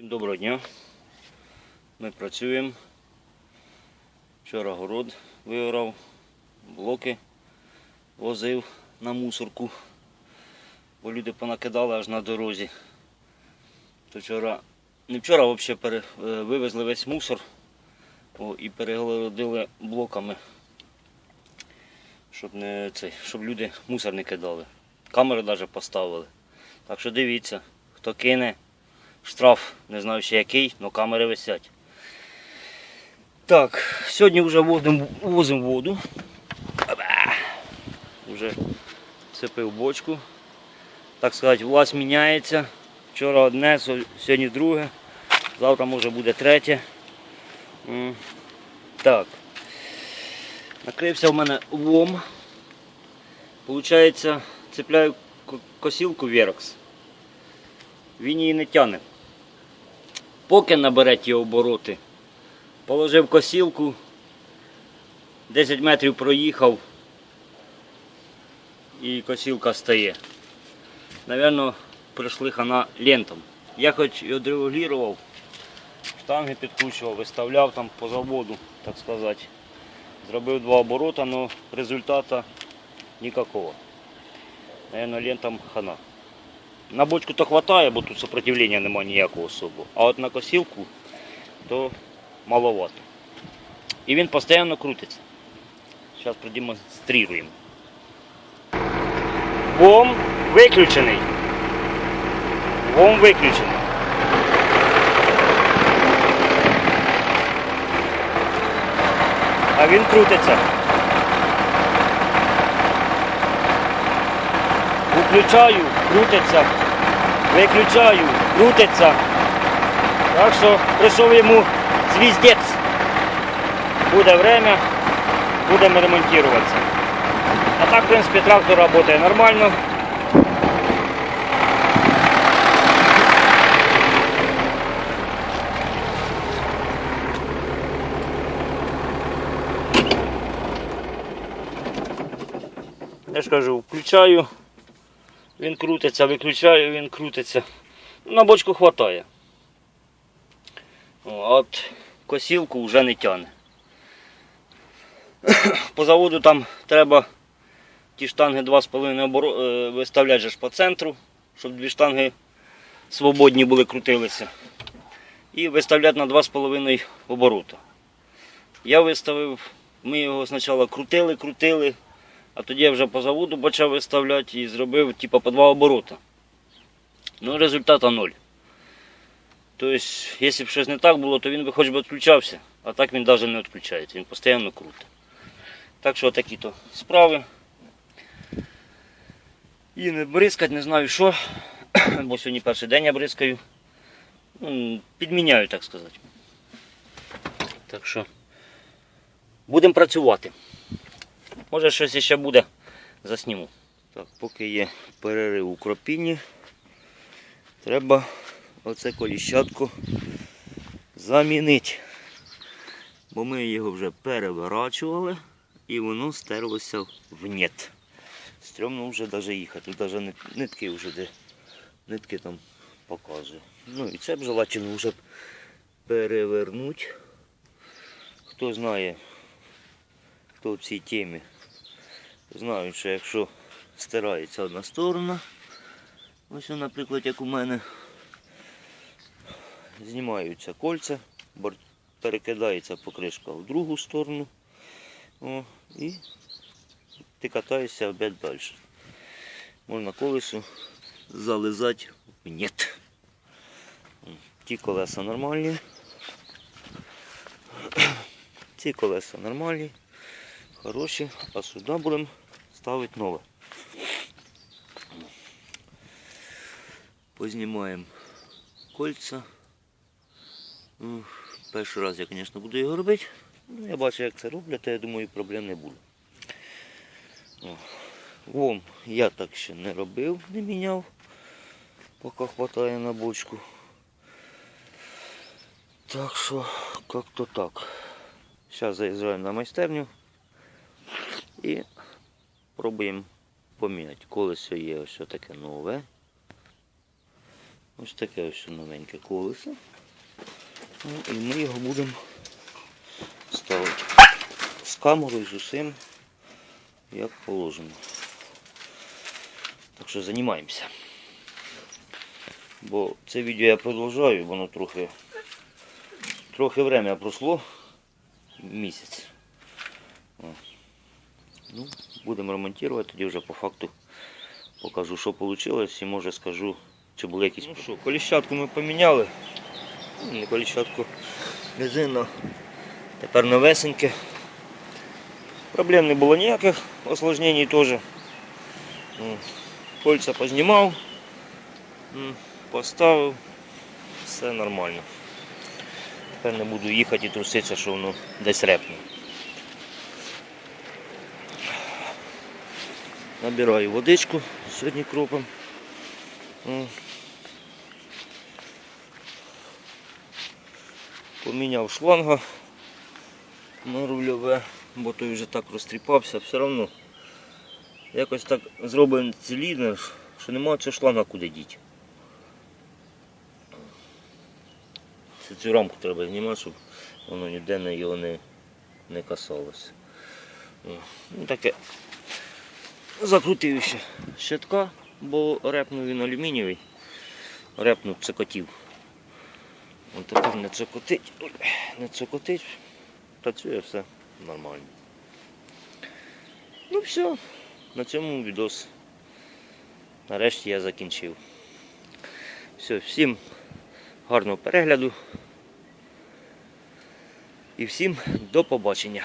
Всім доброго дня. Ми працюємо. Вчора город виорав, блоки возив на мусорку, бо люди понакидали аж на дорозі. То вчора, не вчора, взагалі е, вивезли весь мусор о, і перегородили блоками, щоб, не, цей, щоб люди мусор не кидали. Камери навіть поставили. Так що дивіться, хто кине штраф, не знаю ще який, але камери висять. Так, сьогодні вже возимо, воду. Вже сипив бочку. Так сказати, власть міняється. Вчора одне, сьогодні друге. Завтра може буде третє. Так. Накрився в мене лом. Получається, цепляю косілку Verox. Він її не тягне. Поки набере ті обороти, положив косілку, 10 метрів проїхав і косілка стає. Навірно, прийшли хана лентом. Я хоч і одрегулював, штанги підкручував, виставляв там по заводу, так сказати. Зробив два оборота, але результату ніякого. Навірно, лентом хана. На бочку то хватає, бо тут сопротивлення немає ніякого особо. А от на косілку то маловато. І він постійно крутиться. Зараз продемонструємо. Вом виключений. Вом виключений. А він крутиться. Включаю, крутиться, виключаю, крутиться. Так що прийшов йому звіздець. Буде время, будемо ремонтуватися. А так, в принципі, трактор працює нормально. Я ж кажу, включаю, він крутиться, виключаю, він крутиться. На бочку. А от косілку вже не тягне. По заводу там треба ті штанги 2,5 оборо... е, виставляти по центру, щоб дві штанги свободні були, крутилися. І виставляти на 2,5 оборота. Я виставив, ми його спочатку крутили, крутили, а тоді я вже по заводу почав виставляти і зробив типу, по два оборота. Ну, результата ноль. Тобто, якщо б щось не так було, то він би хоч би відключався, а так він навіть не відключається, він постійно крутить. Так що такі то справи. І не бризкать, не знаю що, бо сьогодні перший день я бризкаю. Ну, Підміняю, так сказати. Так що будемо працювати. Може щось ще буде, засніму. Так, поки є перерив у кропінні, треба оце коліщатку замінити. Бо ми його вже переворачували і воно стерлося в нет. Стрьомно вже навіть їхати. Навіть нитки вже де нитки там показує. Ну і це б желательно вже перевернути. Хто знає, хто в цій темі, знають, що якщо стирається одна сторона, ось, наприклад, як у мене, знімаються кольця, перекидається покришка в другу сторону. О, і ти катаєшся опять далі. Можна колесо зализати нет. Ті колеса нормальні. Ці колеса нормальні, хороші, а сюди будемо ставити нове. Познімаємо кольця. Ну, Перший раз я, звісно, буду його робити. Ну, я бачу, як це роблять, то я думаю, проблем не буде. Вом я так ще не робив, не міняв, поки хватає на бочку. Так що, як-то так. Зараз заїжджаємо на майстерню і пробуємо поміняти. Колесо є ось таке нове. Ось таке ось новеньке колесо. Ну, і ми його будемо ставити з камерою, з усім, як положено. Так що займаємося. Бо це відео я продовжую, воно трохи, трохи время пройшло. Місяць. Ну, будемо ремонтувати, тоді вже по факту покажу, що вийшло, і може скажу, чи були якісь. Ну що, коліщатку ми поміняли. Ну, Не коліщатку резину. Тепер новесеньке. Проблем не було ніяких, осложнень теж. Кольця познімав, поставив, все нормально. Тепер не буду їхати і труситися, що воно десь репне. Набираю водичку сьогодні кропом. Поміняв шланга на рульове, бо той вже так розтріпався, все одно. Якось так зроблений циліндр, що немає цього шланга куди діти. Це цю рамку треба знімати, щоб воно ніде не його не, не касалося. Ну, таке. Закрутив ще щитка, бо репнув він алюмінієвий. Репнув цикотів. От тепер не цокотить, не цокотить, працює все нормально. Ну все, на цьому відос. Нарешті я закінчив. Все, всім гарного перегляду. І всім до побачення.